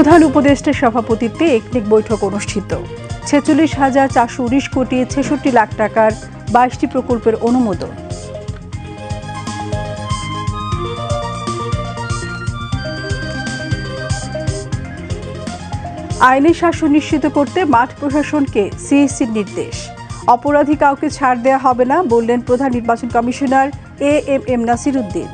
প্রধান উপদেষ্টার সভাপতিত্বে একনেক বৈঠক অনুষ্ঠিত। ছেচল্লিশ হাজার চারশো উনিশ কোটি ছেষট্টি লাখ টাকার বাইশটি প্রকল্পের অনুমোদন। আইনি শাসন নিশ্চিত করতে মাঠ প্রশাসনকে সিএসির নির্দেশ। অপরাধী কাউকে ছাড় দেওয়া হবে না বললেন প্রধান নির্বাচন commissioner A M M Nasir Uddin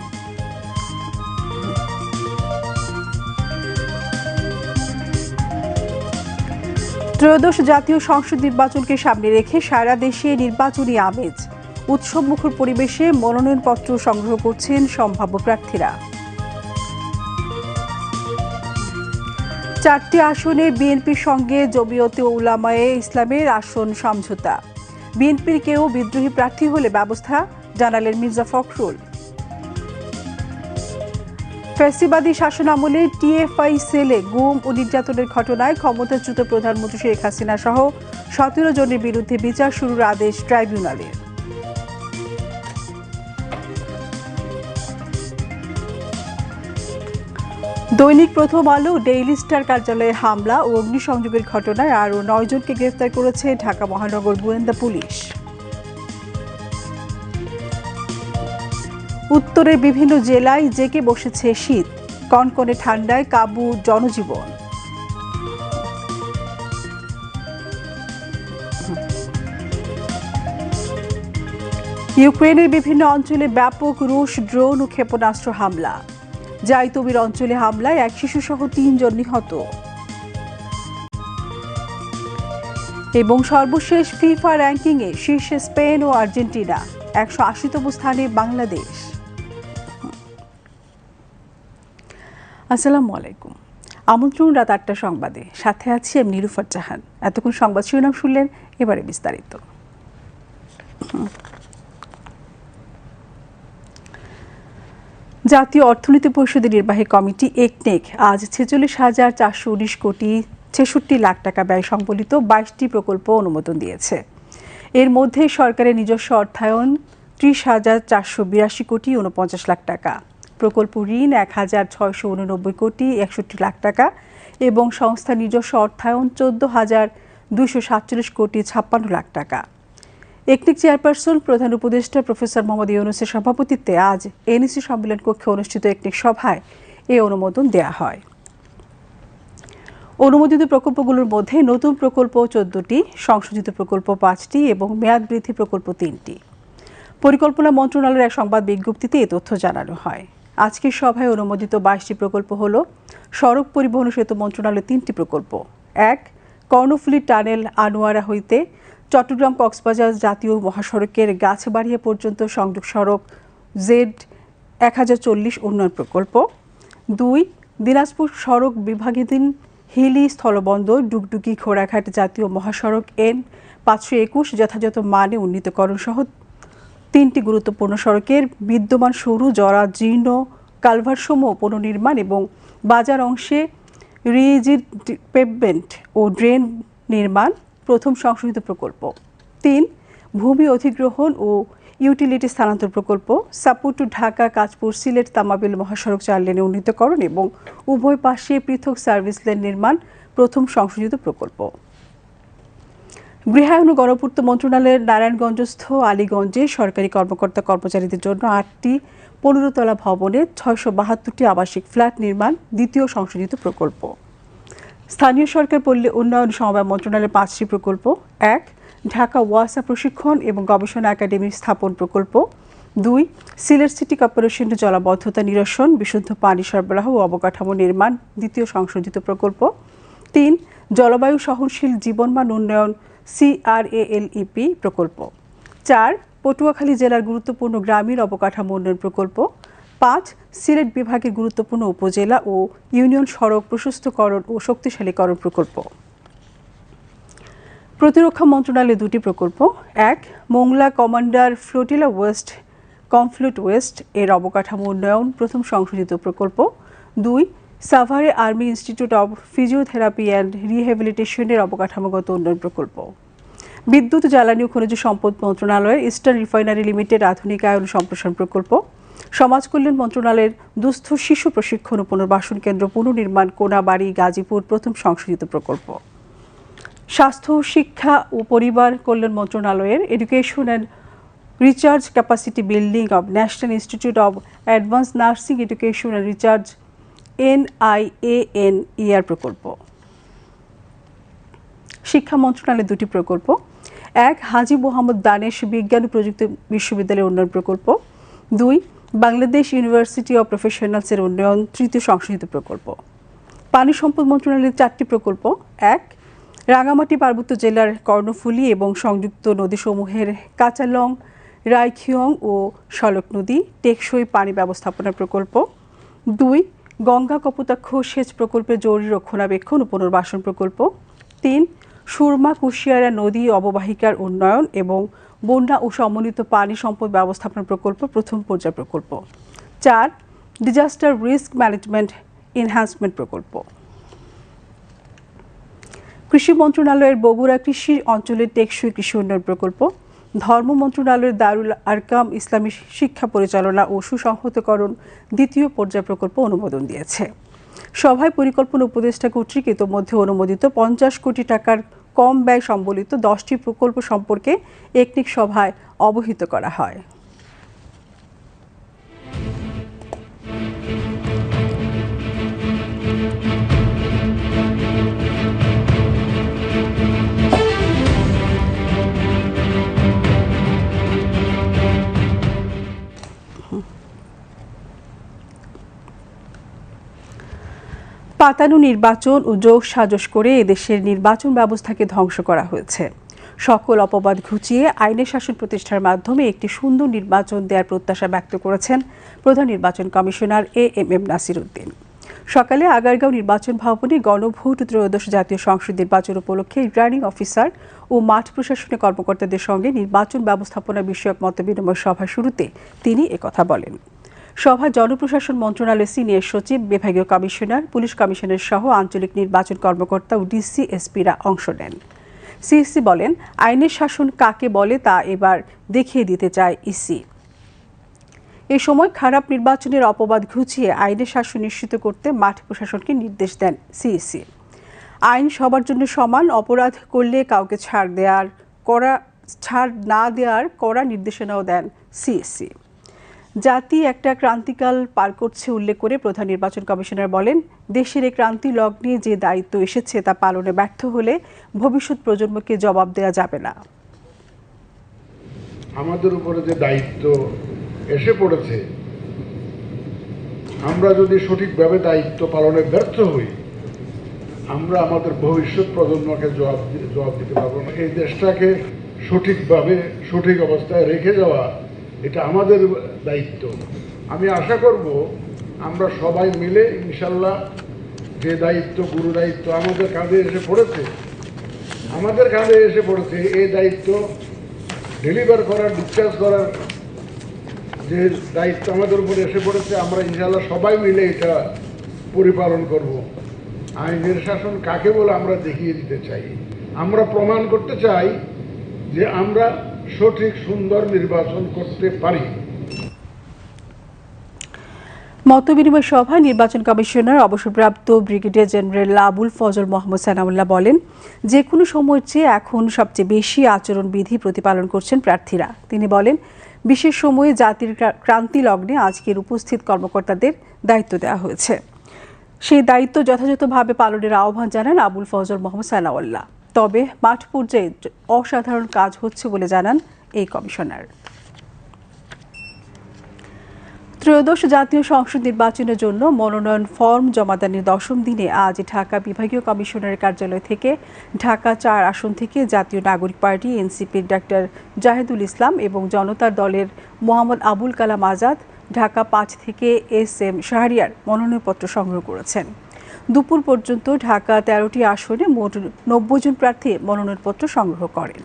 ত্রয়োদশ জাতীয় সংসদ নির্বাচনকে সামনে রেখে সারা দেশে নির্বাচনী আমেজ। উৎসবমুখর পরিবেশে মনোনয়নপত্র সংগ্রহ করছেন সম্ভাব্য প্রার্থীরা। চারটি আসনে বিএনপির সঙ্গে জমিয়তে উলামায়ে ইসলামের আসন সমঝোতা। বিএনপির কেউ বিদ্রোহী প্রার্থী হলে ব্যবস্থা, জানালেন মির্জা ফখরুল। ফ্যাসিবাদী শাসনামলে টিএফআই সেলে গুম ও নির্যাতনের ঘটনায় ক্ষমতাচ্যুত প্রধানমন্ত্রী শেখ হাসিনা সহ সতেরো জনের বিরুদ্ধে বিচার শুরুর আদেশ ট্রাইব্যুনালের। দৈনিক প্রথম আলো, ডেইলি স্টার কার্যালয়ে হামলা ও অগ্নিসংযোগের ঘটনায় আরও নয়জনকে গ্রেফতার করেছে ঢাকা মহানগর গোয়েন্দা পুলিশ। উত্তরের বিভিন্ন জেলায় জেকে বসেছে শীত। কনকনে ঠান্ডায় কাবু জনজীবন। ইউক্রেনের বিভিন্ন অঞ্চলে ব্যাপক রুশ ড্রোন ও ক্ষেপণাস্ত্র হামলা। জাইতবির অঞ্চলে হামলায় এক শিশুসহ তিনজন নিহত। এবং সর্বশেষ ফিফা র্যাঙ্কিংয়ে শীর্ষে স্পেন ও আর্জেন্টিনা। একশো আশিতম স্থানে বাংলাদেশ। আসসালামু আলাইকুম। আমন্ত্রণ রাত আটটা সংবাদে। সাথে আছি আমি নিরুফার জাহান। এতক্ষণ সংবাদ শিরোনাম শুনলেন, এবারে বিস্তারিত। জাতীয় অর্থনীতি পরিষদের নির্বাহী কমিটি, একনেক, আজ ছেচল্লিশ হাজার চারশো উনিশ কোটি ছেষট্টি লাখ টাকা ব্যয় সংবলিত বাইশটি প্রকল্প অনুমোদন দিয়েছে। এর মধ্যে সরকারের নিজস্ব অর্থায়ন ত্রিশ হাজার চারশো বিরাশি কোটি উনপঞ্চাশ লাখ টাকা। প্রকল্প ঋণ এক হাজার ছয়শো উননব্বই কোটি একষট্টি লাখ টাকা এবং সংস্থার নিজস্ব অর্থায়ন চোদ্দ হাজার দুশো সাতচল্লিশ কোটি ছাপ্পান্ন লাখ টাকা। একটিক চেয়ারপারসন, প্রধান উপদেষ্টা প্রফেসর মোহাম্মদ ইউনুসের সভাপতিত্বে আজ এনএসি সম্মেলন কক্ষে অনুষ্ঠিত একটিক সভায় এ অনুমোদন দেয়া হয়। অনুমোদিত প্রকল্পগুলোর মধ্যে নতুন প্রকল্প চোদ্দটি, সংশোধিত প্রকল্প পাঁচটি এবং মেয়াদ বৃদ্ধি প্রকল্প তিনটি। পরিকল্পনা মন্ত্রণালয়ের এক সংবাদ বিজ্ঞপ্তিতে এ তথ্য জানানো হয়। আজকের সভায় অনুমোদিত বাইশটি প্রকল্প হল সড়ক পরিবহন সেতু মন্ত্রণালয়ের তিনটি প্রকল্প। এক, কর্ণফুলি টানেল আনোয়ারা হইতে চট্টগ্রাম কক্সবাজার জাতীয় মহাসড়কের গাছবাড়িয়া পর্যন্ত সংযোগ সড়ক জেড এক হাজার চল্লিশ উন্নয়ন প্রকল্প। দুই, দিনাজপুর সড়ক বিভাগীধীন হিলি স্থলবন্দর ডুগডুগি ঘোড়াঘাট জাতীয় মহাসড়ক এন পাঁচশো একুশ যথাযথ মানে উন্নীতকরণ সহ তিনটি গুরুত্বপূর্ণ সড়কের বিদ্যমান সরু, জরা, জীর্ণ কালভারসমূহ পুনর্নির্মাণ এবং বাজার অংশে রিজিড পেভমেন্ট ও ড্রেন নির্মাণ প্রথম সংশোধিত প্রকল্প। তিন, ভূমি অধিগ্রহণ ও ইউটিলিটি স্থানান্তর প্রকল্প। সাপুর টু ঢাকা কাজপুর সিলেট, তামাবিল মহাসড়ক চার লেনে উন্নীতকরণ এবং উভয় পাশে পৃথক সার্ভিস লেন নির্মাণ প্রথম সংশোধিত প্রকল্প। গৃহায়ন ও গণপূর্ত মন্ত্রণালয়ের নারায়ণগঞ্জস্থ আলীগঞ্জে সরকারি কর্মকর্তা কর্মচারীদের জন্য আটটি পনেরোতলা ভবনে ছয়শো বাহাত্তরটি আবাসিক ফ্ল্যাট নির্মাণ দ্বিতীয় সংশোধিত প্রকল্প। স্থানীয় সরকার পল্লী উন্নয়ন সমবায় মন্ত্রণালয়ের পাঁচটি প্রকল্প। এক, ঢাকা ওয়াসা প্রশিক্ষণ এবং গবেষণা একাডেমি স্থাপন প্রকল্প। দুই, সিলেট সিটি কর্পোরেশনের জলাবদ্ধতা নিরসন, বিশুদ্ধ পানি সরবরাহ ও অবকাঠামো নির্মাণ দ্বিতীয় সংশোধিত প্রকল্প। তিন, জলবায়ু সহনশীল জীবনমান উন্নয়ন সিআরএএলইপি প্রকল্প। চার, পটুয়াখালী জেলার গুরুত্বপূর্ণ গ্রামীণ অবকাঠামো উন্নয়ন প্রকল্প। পাঁচ, সিলেট বিভাগের গুরুত্বপূর্ণ উপজেলা ও ইউনিয়ন সড়ক প্রশস্তকরণ ও শক্তিশালীকরণ প্রকল্প। প্রতিরক্ষা মন্ত্রণালয়ের দুটি প্রকল্প। এক, Mongla commander flotilla west, COMFLOT west এর অবকাঠামো উন্নয়ন প্রথম সংশোধিত প্রকল্প। দুই সাভারে army institute of physiotherapy and রিহ্যাবিলিটেশনের অবকাঠামোগত উন্নয়ন প্রকল্প। বিদ্যুৎ, জ্বালানি ও খনিজ সম্পদ মন্ত্রণালয়ের ইস্টার্ন রিফাইনারি লিমিটেড আধুনিকায়ন সম্প্রসারণ প্রকল্প, সমাজ কল্যাণ মন্ত্রণালয়ের দুস্থ শিশু প্রশিক্ষণ ও পুনর্বাসন কেন্দ্র পুনর্নির্মাণ কোনাবাড়ি, গাজীপুর প্রথম সংশোধিত প্রকল্প। স্বাস্থ্য, শিক্ষা ও পরিবার কল্যাণ মন্ত্রণালয়ের education and research capacity building of national institute of advance nursing education and research NIAN ER প্রকল্প। শিক্ষা মন্ত্রণালয়ের দুটি প্রকল্প। এক, হাজি মোহাম্মদ দানেশ বিজ্ঞান ও প্রযুক্তি বিশ্ববিদ্যালয়ের উন্নয়ন প্রকল্প। দুই, বাংলাদেশ ইউনিভার্সিটি অব প্রফেশনালসের উন্নয়ন তৃতীয় সংশোধিত প্রকল্প। পানি সম্পদ মন্ত্রণালয়ের চারটি প্রকল্প। এক, রাঙামাটি পার্বত্য জেলার কর্ণফুলী এবং সংযুক্ত নদীসমূহের কাঁচালং, রাইখিয়ং ও সলক নদী টেকসই পানি ব্যবস্থাপনা প্রকল্প। দুই গঙ্গা কপোতাক্ষ সেচ প্রকল্পে জরুরি রক্ষণাবেক্ষণ ও পুনর্বাসন প্রকল্প। তিন, সুরমা কুশিয়ারা নদী অববাহিকার উন্নয়ন এবং বন্যা ও সমন্বিত পানি সম্পদ ব্যবস্থাপনা প্রকল্প প্রথম পর্যায় প্রকল্প। চার ডিজাস্টার রিস্ক ম্যানেজমেন্ট এনহ্যান্সমেন্ট প্রকল্প। কৃষি মন্ত্রণালয়ের বগুড়া কৃষি অঞ্চলের টেকসই কৃষি উন্নয়ন প্রকল্প। ধর্ম মন্ত্রণালয়ের দারুল আরকাম ইসলামী শিক্ষা পরিচালনা ও সুসংহতকরণ দ্বিতীয় পর্যায় প্রকল্প অনুমোদন দিয়েছে। সভায় পরিকল্পনা উপদেষ্টা কর্তৃক ইতোমধ্যে অনুমোদিত পঞ্চাশ কোটি টাকার কম ব্যয় সম্বলিত দশটি প্রকল্প সম্পর্কে একনিক সভায় অবহিত করা হয়। পাতানো নির্বাচন ও যোগ সাজস করে এদেশের নির্বাচন ব্যবস্থাকে ধ্বংস করা হয়েছে। সকল অপবাদ ঘুচিয়ে আইনের শাসন প্রতিষ্ঠার মাধ্যমে একটি সুন্দর নির্বাচন দেওয়ার প্রত্যাশা ব্যক্ত করেছেন প্রধান নির্বাচন commissioner A M M Nasir Uddin সকালে আগারগাঁও নির্বাচন ভবনে গণভোট ত্রয়োদশ জাতীয় সংসদ নির্বাচন উপলক্ষে রিটার্নিং অফিসার ও মাঠ প্রশাসনের কর্মকর্তাদের সঙ্গে নির্বাচন ব্যবস্থাপনা বিষয়ক মতবিনিময় সভা শুরুতে তিনি একথা বলেন। সভায় জনপ্রশাসন মন্ত্রণালয়ের সিনিয়র সচিব, বিভাগীয় কমিশনার, পুলিশ কমিশনার সহ আঞ্চলিক নির্বাচন কর্মকর্তা ও ডিসি এসপিরা অংশ নেন। সিএসসি বলেন, আইনের শাসন কাকে বলে তা এবার দেখিয়ে দিতে চায় ইসি। এ সময় খারাপ নির্বাচনের অপবাদ ঘুচিয়ে আইনের শাসন নিশ্চিত করতে মাঠ প্রশাসনকে নির্দেশ দেন সিএসসি। আইন সবার জন্য সমান, অপরাধ করলে কাউকে ছাড় দেওয়ার করা, ছাড় না দেওয়ার কড়া নির্দেশনাও দেন সিএসসি। জাতি একটা ক্রান্তিকাল পার করছে উল্লেখ করে প্রধান নির্বাচন কমিশনার বলেন, দেশের এই ক্রান্তি লগ্নে যে দায়িত্ব এসেছে তা পালনে ব্যর্থ হলে ভবিষ্যৎ প্রজন্মকে জবাব দেওয়া যাবে না। আমাদের উপরে যে দায়িত্ব এসে পড়েছে, আমরা যদি সঠিকভাবে দায়িত্ব পালনে ব্যর্থ হই, আমরা আমাদের ভবিষ্যৎ প্রজন্মকে জবাব জবাব দিতে পারব না। এই দেশটাকে সঠিকভাবে, সঠিক অবস্থায় রেখে যাওয়া এটা আমাদের দায়িত্ব। আমি আশা করব আমরা সবাই মিলে ইনশাল্লাহ যে দায়িত্ব, গুরু দায়িত্ব আমাদের কাঁধে এসে পড়েছে, আমাদের কাঁধে এসে পড়েছে এই দায়িত্ব ডেলিভার করার ডিসচার্জ করার যে দায়িত্ব আমাদের উপর এসে পড়েছে, আমরা ইনশাল্লাহ সবাই মিলে এটা পরিপালন করব। আইনের শাসন কাকে বলে আমরা দেখিয়ে দিতে চাই? আমরা প্রমাণ করতে চাই যে আমরা সঠিক সুন্দর নির্বাচন করতে পারি। মতবিনিময় সভায় নির্বাচন কমিশনার অবসরপ্রাপ্ত ব্রিগেডিয়ার জেনারেল আবুল ফজল মোহাম্মদ সানাউল্লাহ বলেন যে কোনো সময়ের চেয়ে এখন সবচেয়ে বেশি আচরণবিধি প্রতিপালন করছেন প্রার্থীরা। তিনি বলেন, বিশেষ সময়ে জাতির ক্রান্তি লগ্নে আজকের উপস্থিত কর্মকর্তাদের দায়িত্ব দেওয়া হয়েছে। সেই দায়িত্ব যথাযথভাবে পালনের আহ্বান জানান আবুল ফজল মোহাম্মদ সানাউল্লাহ। তবে মাঠ পর্যায়ে অসাধারণ কাজ হচ্ছে বলে জানান এই কমিশনার। ত্রয়োদশ জাতীয় সংসদ নির্বাচনের জন্য মনোনয়ন ফর্ম জমাদানের দশম দিনে। আজ ঢাকা বিভাগীয় কমিশনারের কার্যালয় থেকে ঢাকা চার আসন থেকে জাতীয় নাগরিক পার্টি, এনসিপির ডাক্তার জাহেদুল ইসলাম এবং জনতার দলের মোহাম্মদ আবুল কালাম আজাদ ঢাকা পাঁচ থেকে এস এম শাহরিয়ার মনোনয়নপত্র সংগ্রহ করেছেন। দুপুর পর্যন্ত ঢাকা তেরোটি আসনে মোট নব্বই জন প্রার্থী মনোনয়নপত্র সংগ্রহ করেন।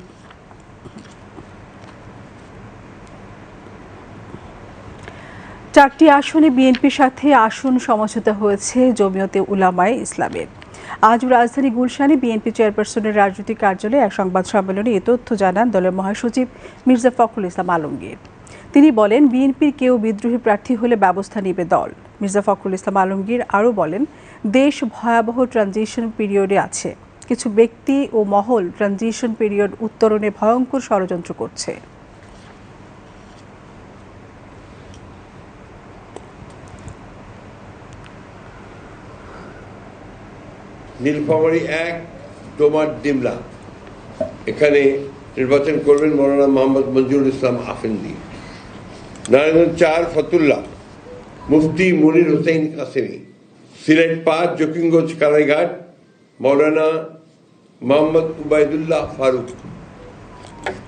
চারটি আসনে বিএনপির সাথে আসন সমঝোতা হয়েছে জমিয়তে উলামায়ে ইসলামের। আজ রাজধানী গুলশানে বিএনপি চেয়ারপারসনের রাজনৈতিক কার্যালয়ে এক সংবাদ সম্মেলনে এ তথ্য জানান দলের মহাসচিব মির্জা ফখরুল ইসলাম আলমগীর। তিনি বলেন, বিএনপির কেউ বিদ্রোহী প্রার্থী হলে ব্যবস্থা নেবে দল। মির্জা ফখরুল ইসলাম আলমগীর আরও বলেন, দেশ ভয়াবহ ট্রানজিশন পিরিয়ডে আছে। কিছু ব্যক্তি ও মহল ট্রানজিশন পিরিয়ড উত্তরণে ভয়ঙ্কর ষড়যন্ত্র করছে। নীলফামারী এক, ডোমার ডিমলা। এখানে নির্বাচন করবেন মৌলানা মোহাম্মদ মঞ্জুরুল ইসলাম আফেন্দি। নারায়ণগঞ্জ চার ফতুল্লাহ, মুফতি মুনির হোসেন কাসেমি, সিলেট পাঁচ, জকিমগঞ্জ কালাইঘাট মৌলানা মোহাম্মদ উবায়দুল্লাহ ফারুক,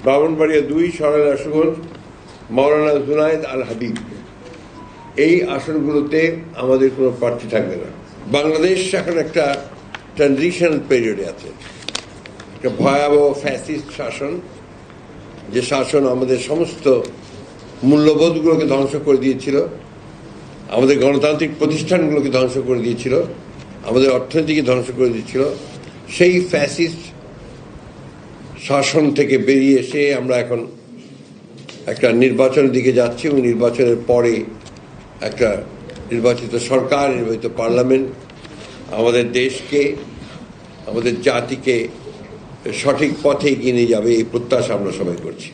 ব্রাহ্মণবাড়িয়া দুই সরাইল আশুগঞ্জ মৌলানা জুনায়েদ আল হাবিব এই আসনগুলোতে আমাদের কোনো প্রার্থী থাকবে না। বাংলাদেশ এখন একটা ট্রানজিশনাল পিরিয়ডে আছে। একটা ভয়াবহ ফ্যাসিস্ট শাসন, যে শাসন আমাদের সমস্ত মূল্যবোধগুলোকে ধ্বংস করে দিয়েছিল, আমাদের গণতান্ত্রিক প্রতিষ্ঠানগুলোকে ধ্বংস করে দিয়েছিল, আমাদের অর্থনীতিকে ধ্বংস করে দিয়েছিল, সেই ফ্যাসিস্ট শাসন থেকে বেরিয়ে এসে আমরা এখন একটা নির্বাচনের দিকে যাচ্ছি এবং নির্বাচনের পরে একটা নির্বাচিত সরকার, নির্বাচিত পার্লামেন্ট আমাদের দেশকে, আমাদের জাতিকে সঠিক পথে এগিয়ে নিয়ে যাবে, এই প্রত্যাশা আমরা সবাই করছি।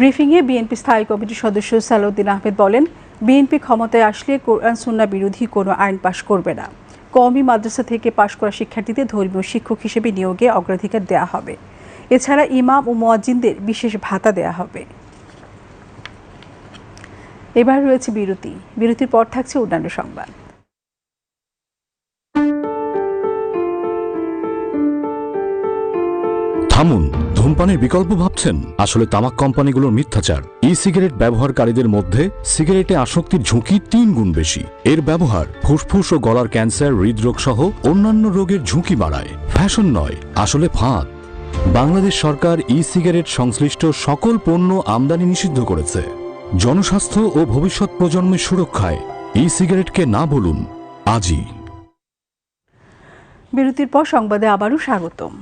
ব্রিফিংয়ে বিএনপি স্থায়ী কমিটির সদস্য সালাউদ্দিন আহমেদ বলেন, বিএনপি ক্ষমতায় আসলে কোরআন সুন্না বিরোধী কোনো আইন পাশ করবে না। কওমি মাদ্রাসা থেকে পাশ করা শিক্ষার্থীদের ধর্মীয় শিক্ষক হিসেবে নিয়োগে অগ্রাধিকার দেওয়া হবে। এছাড়া ইমাম ও মোয়াজ্জিনদের বিশেষ ভাতা দেওয়া হবে। এবার রয়েছে বিরতি। বিরতির পর থাকছে অন্যান্য সংবাদ। থামুন ধূমপানের বিকল্প ভাবছেন? আসলে তামাক কোম্পানিগুলোর মিথ্যাচার। ই সিগারেট ব্যবহারকারীদের মধ্যে সিগারেটে আসক্তির ঝুঁকি তিন গুণ বেশি। এর ব্যবহার ফুসফুস ও গলার ক্যান্সার, হৃদরোগ সহ অন্যান্য রোগের ঝুঁকি বাড়ায়। ফ্যাশন নয়, আসলে ফাঁদ। বাংলাদেশ সরকার ই সিগারেট সংশ্লিষ্ট সকল পণ্য আমদানি নিষিদ্ধ করেছে। জনস্বাস্থ্য ও ভবিষ্যৎ প্রজন্মের সুরক্ষায় ই সিগারেটকে না বলুন, আজই। বিরতির পর সংবাদে আবারও স্বাগতম।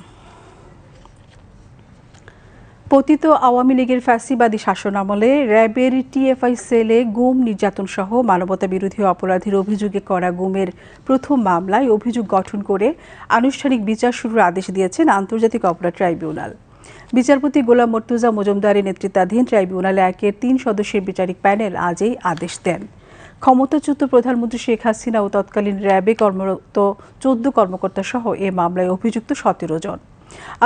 পতিত আওয়ামী লীগের ফ্যাসিবাদী শাসনামলে র্যাবের টিএফআই সেলে গুম নির্যাতন সহ মানবতা বিরোধী অপরাধের অভিযোগে করা গুমের প্রথম মামলায় অভিযোগ গঠন করে আনুষ্ঠানিক বিচার শুরুর আদেশ দিয়েছেন আন্তর্জাতিক অপরাধ ট্রাইব্যুনাল। বিচারপতি গোলাম মর্তুজা মজুমদারের নেতৃত্বাধীন ট্রাইব্যুনালে একের তিন সদস্যের বিচারিক প্যানেল আজ এই আদেশ দেন। ক্ষমতাচ্যুত প্রধানমন্ত্রী শেখ হাসিনা ও তৎকালীন র্যাবে কর্মরত চোদ্দ কর্মকর্তা সহ এ মামলায় অভিযুক্ত সতেরো জন।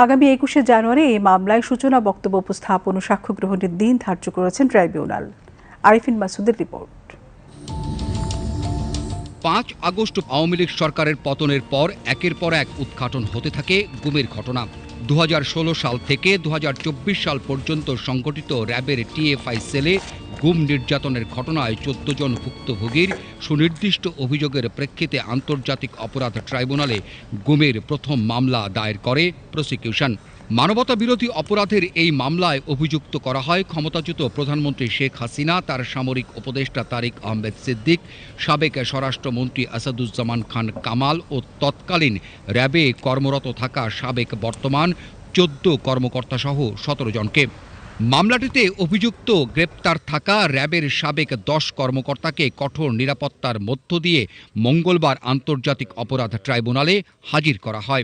আগামী একুশে জানুয়ারি এই মামলায় সূচনা বক্তব্য উপস্থাপন ও সাক্ষ্য গ্রহণের দিন ধার্য করেছেন ট্রাইব্যুনাল। আরিফিন মাসুদের রিপোর্ট। পাঁচ আগস্ট আওয়ামী লীগ সরকারের পতনের পর একের পর এক উদ্ঘাটন হতে থাকে গুমের ঘটনা। দু হাজার ষোলো সাল থেকে দু হাজার চব্বিশ সাল পর্যন্ত সংগঠিত র্যাবের টিএফআই সেলে গুম নির্যাতনের ঘটনায় চোদ্দ জন ভুক্তভোগীর সুনির্দিষ্ট অভিযোগের প্রেক্ষিতে আন্তর্জাতিক অপরাধ ট্রাইব্যুনালে গুমের প্রথম মামলা দায়ের করে প্রসিকিউশন। মানবতা বিরোধী অপরাধের এই মামলায় অভিযুক্ত করা হয় ক্ষমতাচ্যুত প্রধানমন্ত্রী শেখ হাসিনা, তার সামরিক উপদেষ্টা তারিক আহমেদ সিদ্দিক, সাবেক স্বরাষ্ট্রমন্ত্রী আসাদুজ্জামান খান কামাল ও তৎকালীন র্যাবে কর্মরত থাকা সাবেক বর্তমান চোদ্দ কর্মকর্তাসহ সতেরো জনকে। মামলাটিতে অভিযুক্ত গ্রেপ্তার থাকা র্যাবের সাবেক দশ কর্মকর্তাকে কঠোর নিরাপত্তার মধ্য দিয়ে মঙ্গলবার আন্তর্জাতিক অপরাধ ট্রাইব্যুনালে হাজির করা হয়।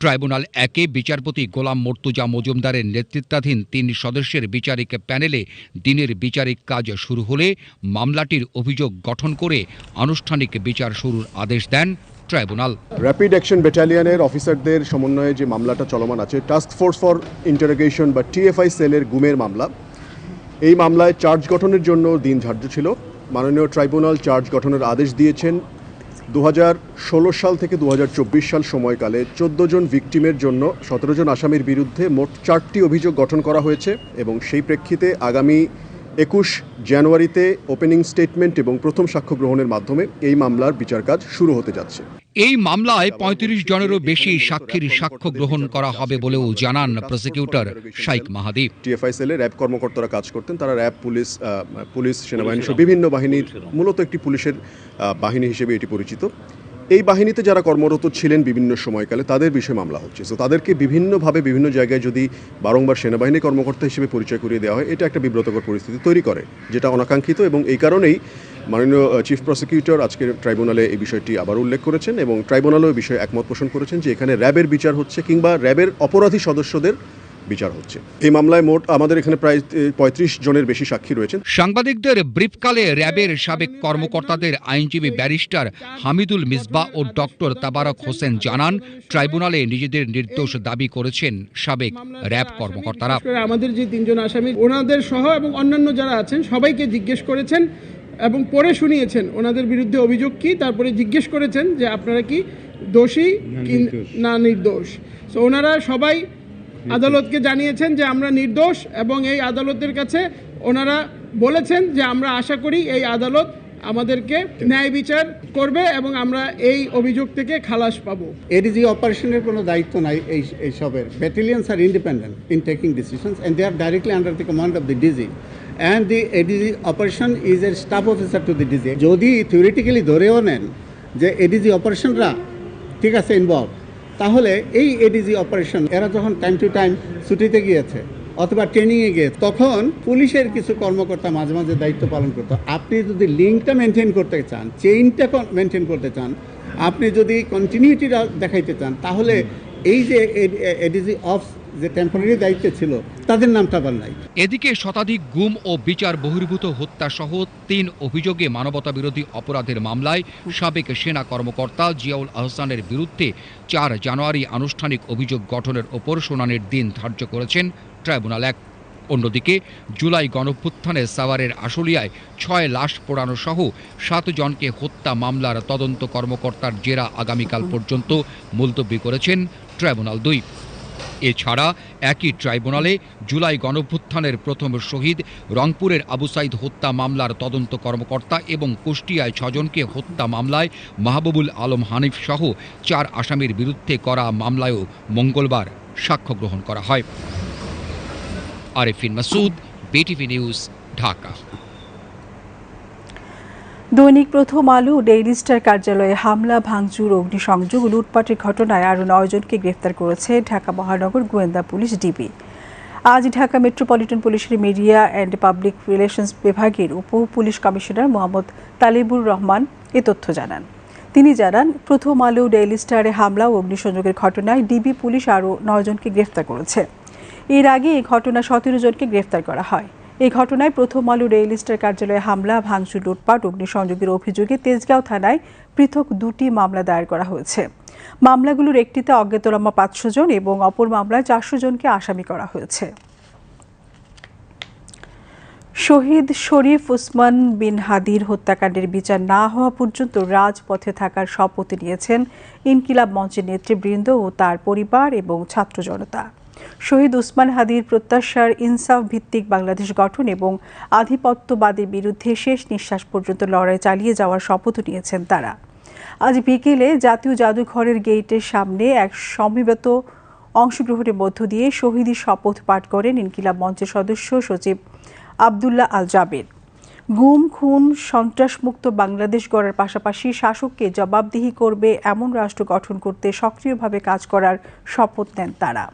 ট্রাইব্যুনাল একে বিচারপতি গোলাম মর্তুজা মজুমদারের নেতৃত্বাধীন তিন সদস্যের বিচারিক প্যানেলে দিনের বিচারিক কাজ শুরু হলে মামলাটির অভিযোগ গঠন করে আনুষ্ঠানিক বিচার শুরুর আদেশ দেন ট্রাইব্যুনাল। র্যাপিড অ্যাকশন ব্যাটালিয়নের অফিসারদের সমন্বয়ে যে মামলাটা চলমান আছে টাস্ক ফোর্স ফর ইন্টারোগেশন বা টিএফআই সেলের গুমের মামলা। এই মামলায় চার্জ গঠনের জন্য দিন ধার্য ছিল। মাননীয় ট্রাইব্যুনাল চার্জ গঠনের আদেশ দিয়েছেন। দু হাজার ষোলো সাল থেকে দু হাজার চব্বিশ সাল সময়কালে চোদ্দ জন ভিকটিমের জন্য সতেরো জন আসামির বিরুদ্ধে মোট চারটি অভিযোগ গঠন করা হয়েছে এবং সেই প্রেক্ষিতে আগামী একুশ জানুয়ারিতে ওপেনিং স্টেটমেন্ট এবং প্রথম সাক্ষ্য গ্রহণের মাধ্যমে এই মামলার বিচার কাজ শুরু হতে যাচ্ছে। এই মামলায় পঁয়ত্রিশ জনেরও বেশি সাক্ষীর সাক্ষ্য গ্রহণ করা হবে বলেও জানান প্রসিকিউটর শাইক মাহাদি। টিএফআই সেলে র্যাব কর্মকর্তারা কাজ করতেন তারা র্যাব পুলিশ পুলিশ সেনাবাহিনী বিভিন্ন বাহিনীর মূলত একটি পুলিশের বাহিনী হিসেবে এটি পরিচিত। এই বাহিনীতে যারা কর্মরত ছিলেন বিভিন্ন সময়কালে, তাদের বিষয়ে মামলা হচ্ছে। তো তাদেরকে বিভিন্নভাবে বিভিন্ন জায়গায় যদি বারংবার সেনাবাহিনী কর্মকর্তা হিসেবে পরিচয় করিয়ে দেওয়া হয়, এটা একটা বিব্রতকর পরিস্থিতি তৈরি করে, যেটা অনাকাঙ্ক্ষিত এবং এই কারণেই মাননীয় চিফ প্রসিকিউটর আজকের ট্রাইব্যুনালে এই বিষয়টি আবার উল্লেখ করেছেন এবং ট্রাইব্যুনালও এই বিষয়ে একমত পোষণ করেছেন যে এখানে র্যাবের বিচার হচ্ছে কিংবা র্যাবের অপরাধী সদস্যদের বিচার হচ্ছে। এই মামলায় মোট আমাদের এখানে প্রায় পঁয়ত্রিশ জনের বেশি সাক্ষী রয়েছেন। সাংবাদিকদের ব্রিফকালে র্যাবের সাবেক কর্মকর্তাদের আইনজীবী ব্যারিস্টার হামিদুল মিসবা ও ডক্টর তাবারক হোসেন জানান ট্রাইব্যুনালে নিজেদের নির্দোষ দাবি করেছেন সাবেক র্যাব কর্মকর্তারা। আমাদের যে তিনজন আসামি ওনাদের সহ এবং অন্যান্য যারা আছেন সবাইকে জিজ্ঞেস করেছেন এবং পরে শুনিয়েছেন ওনাদের বিরুদ্ধে অভিযোগ কি তারপরে জিজ্ঞেস করেছেন যে আপনারা কি দোষী কি না নির্দোষ। সো ওনারা সবাই আদালতকে জানিয়েছেন যে আমরা নির্দোষ এবং এই আদালতের কাছে ওনারা বলেছেন যে আমরা আশা করি এই আদালত আমাদেরকে ন্যায় বিচার করবে এবং আমরা এই অভিযোগ থেকে খালাস পাবো। এডিজি অপারেশনের কোনো দায়িত্ব নাই এই এইসবের battalions are independent in taking decisions and they are directly under the command of the DG and the ADG operation is এর staff officer to the DG যদি থিওরিটিক্যালি ধরেও নেন যে এডিজি অপারেশনরা ঠিক আছে ইনভলভ তাহলে এই এডিজি অপারেশন এরা যখন টাইম টু টাইম ছুটিতে গিয়েছে অথবা ট্রেনিংয়ে গিয়ে তখন পুলিশের কিছু কর্মকর্তা মাঝে মাঝে দায়িত্ব পালন করতো। আপনি যদি লিঙ্কটা মেনটেন করতে চান চেইনটা মেনটেন করতে চান, আপনি যদি কন্টিনিউটিটা দেখাইতে চান, তাহলে এই যে এডিজি অফ যে টেম্পোরারি দায়িত্বে ছিল, তাদের নামটা আবার নাই। এদিকে শতাধিক গুম ও বিচার বহির্ভূত হত্যা সহ তিন অভিযোগে মানবতা বিরোধী অপরাধের মামলায় সাবেক সেনা কর্মকর্তা জিয়াউল আহসানের বিরুদ্ধে চার জানুয়ারি আনুষ্ঠানিক অভিযোগ গঠনের ওপর শুনানির দিন ধার্য করেছেন ট্রাইব্যুনাল এক। অন্যদিকে জুলাই গণভ্যুত্থানে সাভারের আশুলিয়ায় ছয় লাশ পোড়ানো সহ সাত জনকে হত্যা মামলার তদন্ত কর্মকর্তার জেরা আগামীকাল পর্যন্ত মুলতবি করেছেন ট্রাইব্যুনাল দুই। এছাড়া একই ট্রাইব্যুনালে জুলাই গণভ্যুত্থানের প্রথম শহীদ রংপুরের আবু সাইদ হত্যা মামলার তদন্ত কর্মকর্তা এবং কুষ্টিয়ায় ছজনকে হত্যা মামলায় মাহবুবুল আলম হানিফ সহ চার আসামির বিরুদ্ধে করা মামলায়ও মঙ্গলবার সাক্ষ্য গ্রহণ করা হয়। Arefin Masud, BTV news, Dhaka. দৈনিক প্রথম আলো, ডেইলি স্টার কার্যালয়ে হামলা, ভাঙচুর, অগ্নিসংযোগ, লুটপাটের ঘটনায় আরও নয়জনকে গ্রেফতার করেছে ঢাকা মহানগর গোয়েন্দা পুলিশ ডিবি। আজ ঢাকা মেট্রোপলিটন পুলিশের মিডিয়া অ্যান্ড পাবলিক রিলেশনস বিভাগের উপ পুলিশ কমিশনার মোহাম্মদ তালিবুর রহমান এ তথ্য জানান। তিনি জানান, প্রথম আলো, ডেইলি স্টারে হামলা ও অগ্নিসংযোগের ঘটনায় ডিবি পুলিশ আরও নয়জনকে গ্রেফতার করেছে। এর আগে এই ঘটনা সতেরো জনকে গ্রেফতার করা হয়। এই ঘটনায় প্রথম আলো রেল স্টার কার্যালয়ে হামলা, ভাঙচুর, লুটপাট, অগ্নিসংযোগের অভিযোগে তেজগাঁও থানায় পৃথক দুটি মামলা দায়ের করা হয়েছে। মামলাগুলোর একটিতে অজ্ঞাতনামা পাঁচশো জন এবং অপর মামলায় চারশো জনকে আসামি করা হয়েছে। শহীদ শরীফ উসমান বিন হাদির হত্যাকাণ্ডের বিচার না হওয়া পর্যন্ত রাজপথে থাকার শপথ নিয়েছেন ইনকিলাব মঞ্চের নেতৃবৃন্দ ও তার পরিবার এবং ছাত্র জনতা। শহীদ উসমান হাদির প্রত্যাশার ইনসাফ ভিত্তিক বাংলাদেশ গঠন এবং আধিপত্যবাদের বিরুদ্ধে শেষ নিঃশ্বাস পর্যন্ত লড়াই চালিয়ে যাওয়ার শপথ নিয়েছেন তারা। আজ বিকেলে জাতীয় জাদুঘরের গেটের সামনে এক সমবেত অংশগ্রহণের মধ্য দিয়ে শহীদি শপথ পাঠ করেন ইনকিলাব মঞ্চের সদস্য সচিব আবদুল্লাহ আল জাবেদ গুম খুন, সন্ত্রাসমুক্ত বাংলাদেশ গড়ার পাশাপাশি শাসককে জবাবদিহি করবে এমন রাষ্ট্র গঠন করতে সক্রিয়ভাবে কাজ করার শপথ নেন তারা।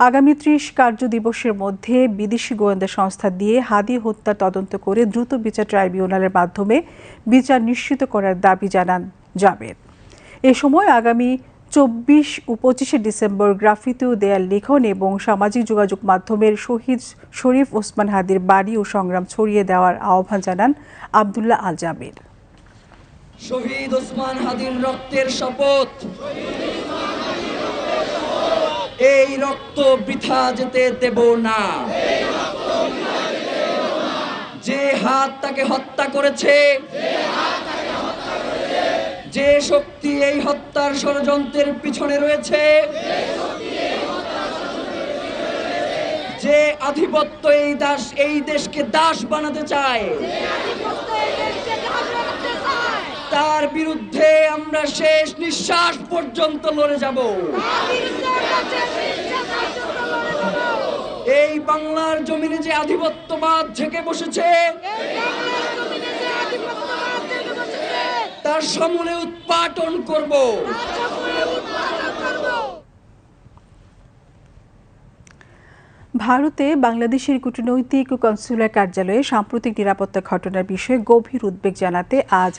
আগামী ত্রিশ কার্য দিবসের মধ্যে বিদেশি গোয়েন্দা সংস্থা দিয়ে হাদি হত্যা তদন্ত করে দ্রুত বিচার ট্রাইব্যুনালের মাধ্যমে বিচার নিশ্চিত করার দাবি জানান জাবেদ। এ সময় আগামী চব্বিশ ও পঁচিশে ডিসেম্বর গ্রাফিতি ও দেয়াল লিখন এবং সামাজিক যোগাযোগ মাধ্যমের শহীদ শরীফ ওসমান হাদির বাড়ি ও সংগ্রাম ছড়িয়ে দেওয়ার আহ্বান জানান আবদুল্লাহ আল জাবের শহীদ ওসমান হাদির রক্তের শপথ। এই রক্ত বৃথা যেতে দেব না। যে হাত তাকে হত্যা করেছে, যে শক্তি এই হত্যার ষড়যন্ত্রের পিছনে রয়েছে, যে আধিপত্য এই দাস এই দেশকে দাস বানাতে চায় তার বিরুদ্ধে আমরা শেষ নিঃশ্বাস পর্যন্ত লড়ে যাব। এই বাংলার জমিনে যে আধিপত্যবাদ ঝেঁকে বসেছে, তার সমূলে উৎপাটন করব। ভারতে বাংলাদেশের কূটনৈতিক ও কনসুলার কার্যালয়ে সাম্প্রতিক নিরাপত্তা ঘটনার বিষয়ে গভীর উদ্বেগ জানাতে আজ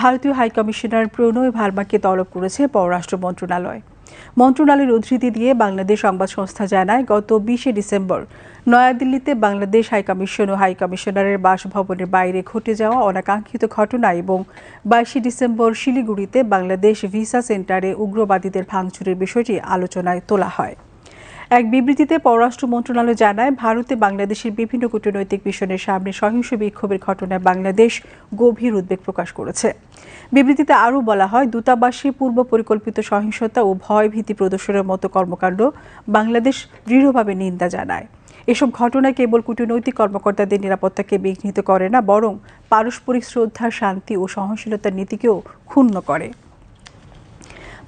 ভারতীয় হাইকমিশনার প্রণয় ভার্মাকে তলব করেছে পররাষ্ট্র মন্ত্রণালয়। মন্ত্রণালয়ের উদ্ধৃতি দিয়ে বাংলাদেশ সংবাদ সংস্থা জানায়, গত বিশে ডিসেম্বর নয়াদিল্লিতে বাংলাদেশ হাইকমিশন ও হাইকমিশনারের বাসভবনের বাইরে ঘটে যাওয়া অনাকাঙ্ক্ষিত ঘটনা এবং বাইশে ডিসেম্বর শিলিগুড়িতে বাংলাদেশ ভিসা সেন্টারে উগ্রবাদীদের ভাঙচুরের বিষয়টি আলোচনায় তোলা হয়। এক বিবৃতিতে পররাষ্ট্র মন্ত্রণালয় জানায়, ভারতে বাংলাদেশের বিভিন্ন কূটনৈতিক মিশনের সামনে সহিংস বিক্ষোভের ঘটনায় বাংলাদেশ গভীর উদ্বেগ প্রকাশ করেছে। বিবৃতিতে আরও বলা হয়, দূতাবাসে পূর্ব পরিকল্পিত সহিংসতা ও ভয় ভীতি প্রদর্শনের মতো কর্মকাণ্ড বাংলাদেশ দৃঢ়ভাবে নিন্দা জানায়। এসব ঘটনা কেবল কূটনৈতিক কর্মকর্তাদের নিরাপত্তাকে বিঘ্নিত করে না, বরং পারস্পরিক শ্রদ্ধা, শান্তি ও সহনশীলতার নীতিকেও ক্ষুণ্ণ করে।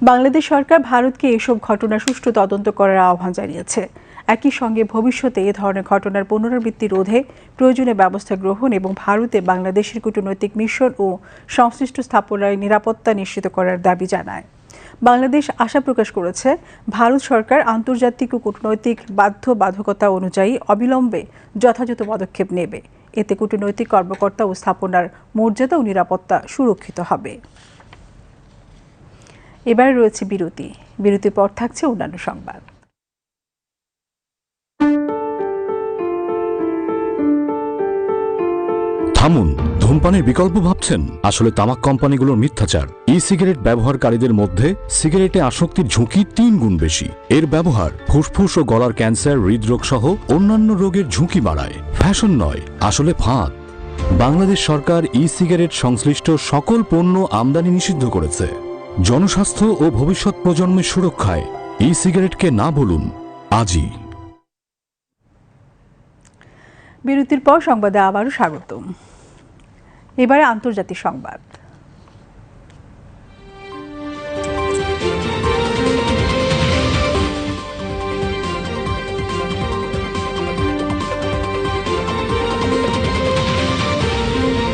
বাংলাদেশ সরকার ভারতকে এসব ঘটনা সুষ্ঠু তদন্ত করার আহ্বান জানিয়েছে। একই সঙ্গে ভবিষ্যতে এ ধরনের ঘটনার পুনরাবৃত্তি রোধে প্রয়োজনীয় ব্যবস্থা গ্রহণ এবং ভারতে বাংলাদেশের কূটনৈতিক মিশন ও সংশ্লিষ্ট স্থাপনায় নিরাপত্তা নিশ্চিত করার দাবি জানায়। বাংলাদেশ আশা প্রকাশ করেছে, ভারত সরকার আন্তর্জাতিক ও কূটনৈতিক বাধ্যবাধকতা অনুযায়ী অবিলম্বে যথাযথ পদক্ষেপ নেবে। এতে কূটনৈতিক কর্মকর্তা ও স্থাপনার মর্যাদা ও নিরাপত্তা সুরক্ষিত হবে। এবার রয়েছে বিরতি। বিরতির পর থাকছে অন্যান্য সংবাদ। থামুন, ধূমপানের বিকল্প ভাবছেন? আসলে তামাক কোম্পানিগুলোর মিথ্যাচার। ই সিগারেট ব্যবহারকারীদের মধ্যে সিগারেটে আসক্তির ঝুঁকি তিন গুণ বেশি। এর ব্যবহার ফুসফুস ও গলার ক্যান্সার হৃদরোগ সহ অন্যান্য রোগের ঝুঁকি বাড়ায়। ফ্যাশন নয়, আসলে ফাঁদ। বাংলাদেশ সরকার ই সিগারেট সংশ্লিষ্ট সকল পণ্য আমদানি নিষিদ্ধ করেছে। জনস্বাস্থ্য ও ভবিষ্যৎ প্রজন্মের সুরক্ষায় ই সিগারেটকে না বলুন, আজই। বিরতির পর সংবাদে আবারও স্বাগতম। এবারে আন্তর্জাতিক সংবাদ।